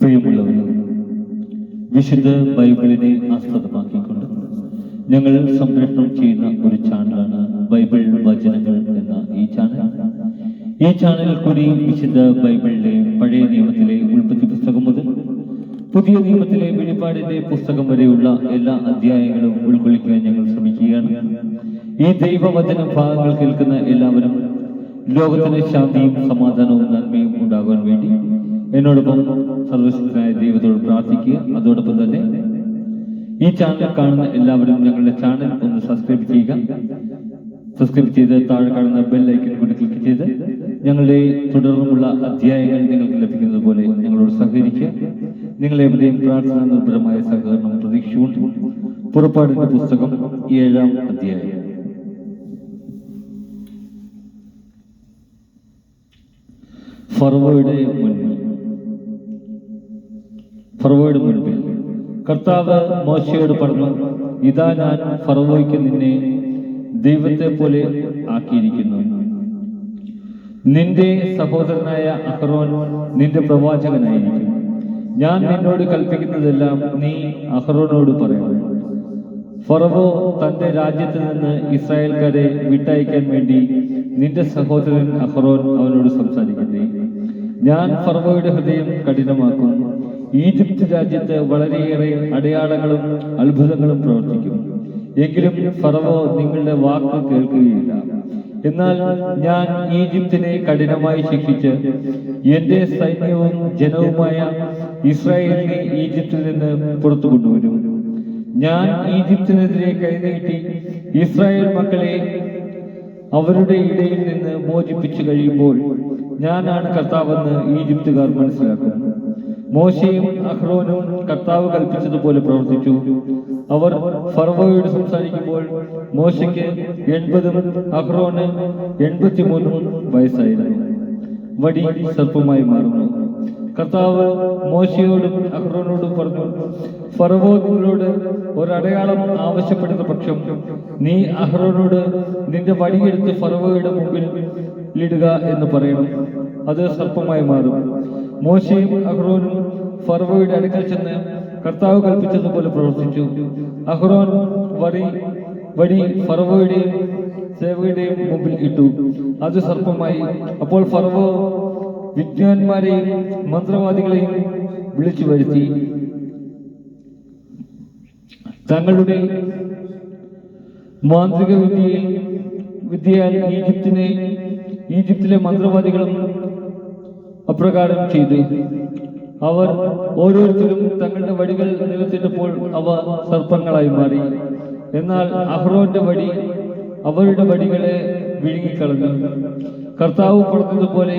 പ്രിയമുള്ളവരെ വിശുദ്ധ ബൈബിളിനെ ആസ്പദമാക്കിക്കൊണ്ട് ഞങ്ങൾ സംപ്രേഷണം ചെയ്യുന്ന ഒരു ചാനലാണ് ബൈബിൾ വചനങ്ങൾ എന്ന ഈ ചാനൽ. ഈ ചാനൽ കൂടി വിശുദ്ധ ബൈബിളിലെ പഴയ നിയമത്തിലെ ഉൽപ്പത്തി പുസ്തകം മുതൽ പുതിയ നിയമത്തിലെ വെളിപ്പാടിന്റെ പുസ്തകം വരെയുള്ള എല്ലാ അധ്യായങ്ങളും ഉൾക്കൊള്ളിക്കാൻ ഞങ്ങൾ ശ്രമിക്കുകയാണ്. ഈ ദൈവവചന ഭാഗങ്ങൾ കേൾക്കുന്ന എല്ലാവരും ലോകത്തിന് ശാന്തിയും സമാധാനവും നന്മയും ഉണ്ടാകാൻ വേണ്ടി എന്നോടൊപ്പം സർവശക്തനായ ദൈവത്തോട് പ്രാർത്ഥിക്കുക. അതോടൊപ്പം തന്നെ ഈ ചാനൽ കാണുന്ന എല്ലാവരും ഞങ്ങളുടെ ചാനൽ ഒന്ന് സബ്സ്ക്രൈബ് ചെയ്യുക. സബ്സ്ക്രൈബ് ചെയ്ത് താഴെ കാണുന്ന ബെൽ ഐക്കൺ കൂടി ക്ലിക്ക് ചെയ്ത് ഞങ്ങളുടെ തുടർന്നുള്ള അധ്യായങ്ങൾ നിങ്ങൾക്ക് ലഭിക്കുന്നത് പോലെ ഞങ്ങളോട് സഹകരിക്കുക. നിങ്ങളെവിടെയും പ്രാർത്ഥന നിർഭരമായ സഹകരണം പ്രതീക്ഷിച്ചുകൊണ്ട് പുറപ്പാടിന്റെ പുസ്തകം ഏഴാം അധ്യായം. ഫർവോയുടെ മുൻപിൽ ഫറവോയുടെ മുൻപിൽ കർത്താവ് മോശയോട് പറഞ്ഞു ഇതാ ഞാൻ ഫറവോയ്ക്ക് നിന്നെ ദൈവത്തെ പോലെ ആക്കിയിരിക്കുന്നു. നിന്റെ സഹോദരനായ അഹ്റോൻ നിന്റെ പ്രവാചകനായിരിക്കും. ഞാൻ നിന്നോട് കൽപ്പിക്കുന്നതെല്ലാം നീ അഹ്റോനോട് പറയണം. ഫറവോ തന്റെ രാജ്യത്ത് നിന്ന് ഇസ്രായേൽക്കാരെ വിട്ടയക്കാൻ വേണ്ടി നിന്റെ സഹോദരൻ അഹ്റോൻ അവനോട് സംസാരിക്കുന്നേ ഞാൻ ഫറവോയുടെ ഹൃദയം കഠിനമാക്കും. ഈജിപ്ത് രാജ്യത്ത് വളരെയേറെ അടയാളങ്ങളും അത്ഭുതങ്ങളും പ്രവർത്തിക്കും. എങ്കിലും ഫറവോ നിങ്ങളുടെ വാക്ക് കേൾക്കുകയില്ല. എന്നാൽ ഞാൻ ഈജിപ്തിനെ കഠിനമായി ശിക്ഷിച്ച് എന്റെ സൈന്യവും ജനവുമായ ഇസ്രായേലിനെ ഈജിപ്തിൽ നിന്ന് പുറത്തു കൊണ്ടുവരും. ഞാൻ ഈജിപ്തിനെതിരെ കൈനീട്ടി ഇസ്രായേൽ മക്കളെ അവരുടെ ഇടയിൽ നിന്ന് മോചിപ്പിച്ചു കഴിയുമ്പോൾ ഞാനാണ് കർത്താവെന്ന് ഈജിപ്തുകാർ മനസ്സിലാക്കും. മോശയും അഹ്റോനും കർത്താവ് കൽപ്പിച്ചതുപോലെ പ്രവർത്തിച്ചു. അവർ ഫർവോയോട് സംസാരിക്കുമ്പോൾ മോശയ്ക്ക് എൺപതും അഹ്റോന് എൺപത്തിമൂന്നും വയസ്സായിരുന്നു. വടി സർപ്പമായി മാറുന്നു. കർത്താവ് മോശയോടും അഹ്റോനോടും പറഞ്ഞു ഫറവോ ഒരടയാളം ആവശ്യപ്പെടുന്ന പക്ഷം നീ അഹ്റോനോട് നിന്റെ വടിയെടുത്ത് ഫറവോയുടെ മുമ്പിൽ ഇടുക എന്ന് പറയണം. അത് സർപ്പമായി മാറും. മോശയും അഹ്റോനും ഫർവയുടെ അടുക്കൽ ചെന്ന് കർത്താവ് കൽപ്പിച്ചതുപോലെ പ്രവർത്തിച്ചു. അഹ്റോൻ വടി വടി ഫർവയുടെയും സേവയുടെയും മുമ്പിൽ ഇട്ടു. അത് സർപ്പമായി. അപ്പോൾ ഫറവോ വിജ്ഞാന്മാരെയും മന്ത്രവാദികളെയും വിളിച്ചു വരുത്തി. തങ്ങളുടെ മാന്ത്രിക വിദ്യയിൽ വിദ്യയാൽ ഈജിപ്തിനെ ഈജിപ്തിലെ മന്ത്രവാദികളും അപ്രകാരം ചെയ്തു അവർ ഓരോരുത്തരും തങ്ങളുടെ വടികൾ നിലത്തിട്ടപ്പോൾ അവ സർപ്പങ്ങളായി മാറി. എന്നാൽ അഹ്റോന്റെ വടി അവരുടെ വടികളെ വിഴുങ്ങിക്കളഞ്ഞു. കർത്താവ് പറഞ്ഞതുപോലെ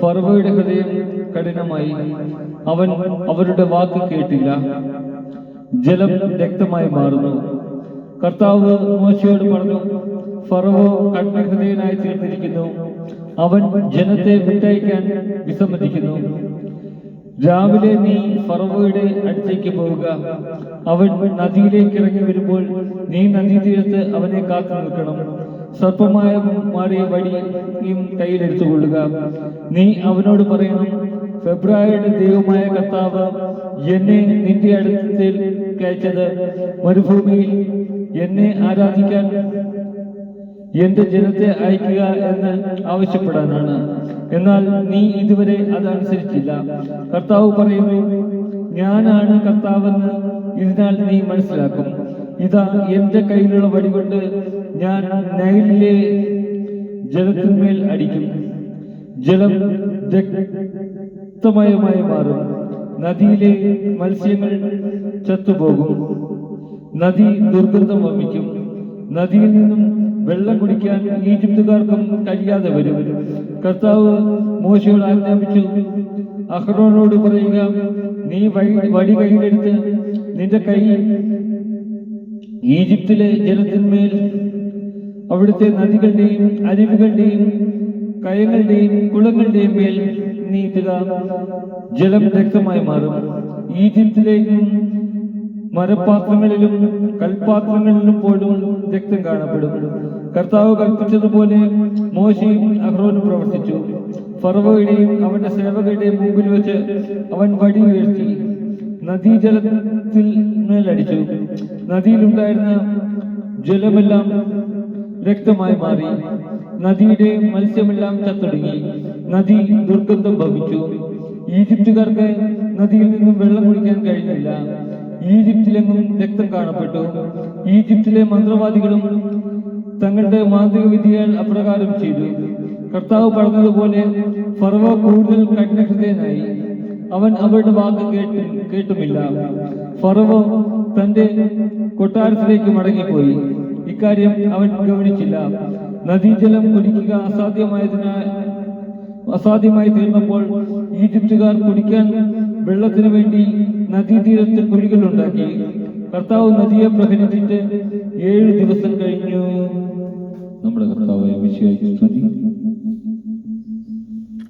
ഫർവയുടെ ഹൃദയം കഠിനമായി. അവൻ അവരുടെ വാക്ക് കേട്ടില്ല. ജലം രക്തമായി മാറുന്നു. കർത്താവ് മോശയോട് പറഞ്ഞു ഫറവോ കഠിനഹൃദയനായി തീർന്നിരിക്കുന്നു അവൻ ജനത്തെ വിട്ടയക്കാൻ വിസമ്മതിക്കുന്നു. രാവിലെ നീ ഫറവയുടെ അടുത്തേക്ക് പോവുക. അവൻ നദിയിലേക്ക് ഇറങ്ങി വരുമ്പോൾ നീ നദീതീരത്ത് അവനെ കാത്തു നിൽക്കണം. സർപ്പമായ മാറിയ വടിയും കയ്യിലെടുത്തുകൊള്ളുക നീ അവനോട് പറയണം ഫെബ്രുവരിയുടെ ദൈവമായ കർത്താവ് എന്നെ നിന്റെ അടുത്തേക്ക് അയച്ചത് മരുഭൂമിയിൽ എന്നെ ആരാധിക്കാൻ എന്റെ ജനത്തെ അയക്കുക എന്ന് ആവശ്യപ്പെടാനാണ്. എന്നാൽ നീ ഇതുവരെ അതനുസരിച്ചില്ല കർത്താവ് പറയുന്നു ഞാനാണ് കർത്താവെന്ന് ഇതിനാൽ നീ മനസ്സിലാക്കും. ഇതാ എന്റെ കയ്യിലുള്ള വടി കൊണ്ട് ഞാൻ നൈലിലെ ജലത്തിന്മേൽ അടിക്കും. ജലം രക്തമയമായി മാറും. നദിയിലെ മത്സ്യങ്ങൾ ചത്തുപോകും. നദി ദുർഗന്ധം വമിക്കും. നദിയിൽ നിന്നും വെള്ളം കുടിക്കാൻ ഈജിപ്തുകാർക്കും കഴിയാതെ വരും. കർത്താവ് മോശയോട് ആജ്ഞാപിച്ചു അഹ്റോനോട് പറയുക നീ വഴി വടി കയ്യിലെടുത്ത് നിന്റെ കൈ ഈജിപ്തിലെ ജലത്തിന്മേൽ അവിടുത്തെ നദികളുടെയും അരുവികളുടെയും കയങ്ങളുടെയും കുളങ്ങളുടെയും മേൽ നീട്ടുക. ജലം രക്തമായി മാറും. ഈജിപ്തിലേക്കും മരപാത്രങ്ങളിലും കൽപാത്രങ്ങളിലും പോലും രക്തം കാണപ്പെടും. കർത്താവ് കൽപ്പിച്ചതുപോലെ മോശയും അഹ്റോനും പ്രവർത്തിച്ചു. ഫറവയുടെയും അവന്റെ സേവകയുടെയും മുമ്പിൽ വെച്ച് അവൻ വടി ഉയർത്തി. നദീജലത്തിൽ മേലടിച്ചു നദിയിലുണ്ടായിരുന്ന ജലമെല്ലാം രക്തമായി മാറി. നദിയുടെ മത്സ്യമെല്ലാം ചത്തൊടുങ്ങി. നദി ദുർഗന്ധം ഭവിച്ചു. ഈജിപ്തുകാർക്ക് നദിയിൽ നിന്നും വെള്ളം ഈജിപ്തിലെങ്ങും രക്തം കാണപ്പെട്ടു. ഈജിപ്തിലെ മന്ത്രവാദികളും തങ്ങളുടെ മാന്ത്രിക വിദ്യകൾ അപ്രകാരം ചെയ്തു. കർത്താവ് പറഞ്ഞതുപോലെ ഫർവ കൂടുതൽ കഠിനഹൃദയനായി. അവൻ അവരുടെ വാക്ക് കേട്ട് കേട്ടുമില്ല. ഫറവോ തന്റെ കൊട്ടാരത്തിലേക്ക് മടങ്ങിപ്പോയി. ഇക്കാര്യം അവൻ ഗവനിച്ചില്ല നദീജലം കുടിക്കുക അസാധ്യമായതിനാൽ അസാധ്യമായി തീർന്നപ്പോൾ ഈജിപ്തുകാർ കുടിക്കാൻ വെള്ളത്തിനു വേണ്ടി നദീതീരത്ത് കുഴികൾ ഉണ്ടാക്കി കർത്താവ് നദിയെ പ്രഹരിച്ചിട്ട് ഏഴ് ദിവസം കഴിഞ്ഞു. നമ്മുടെ കർത്താവ് സ്തുതി.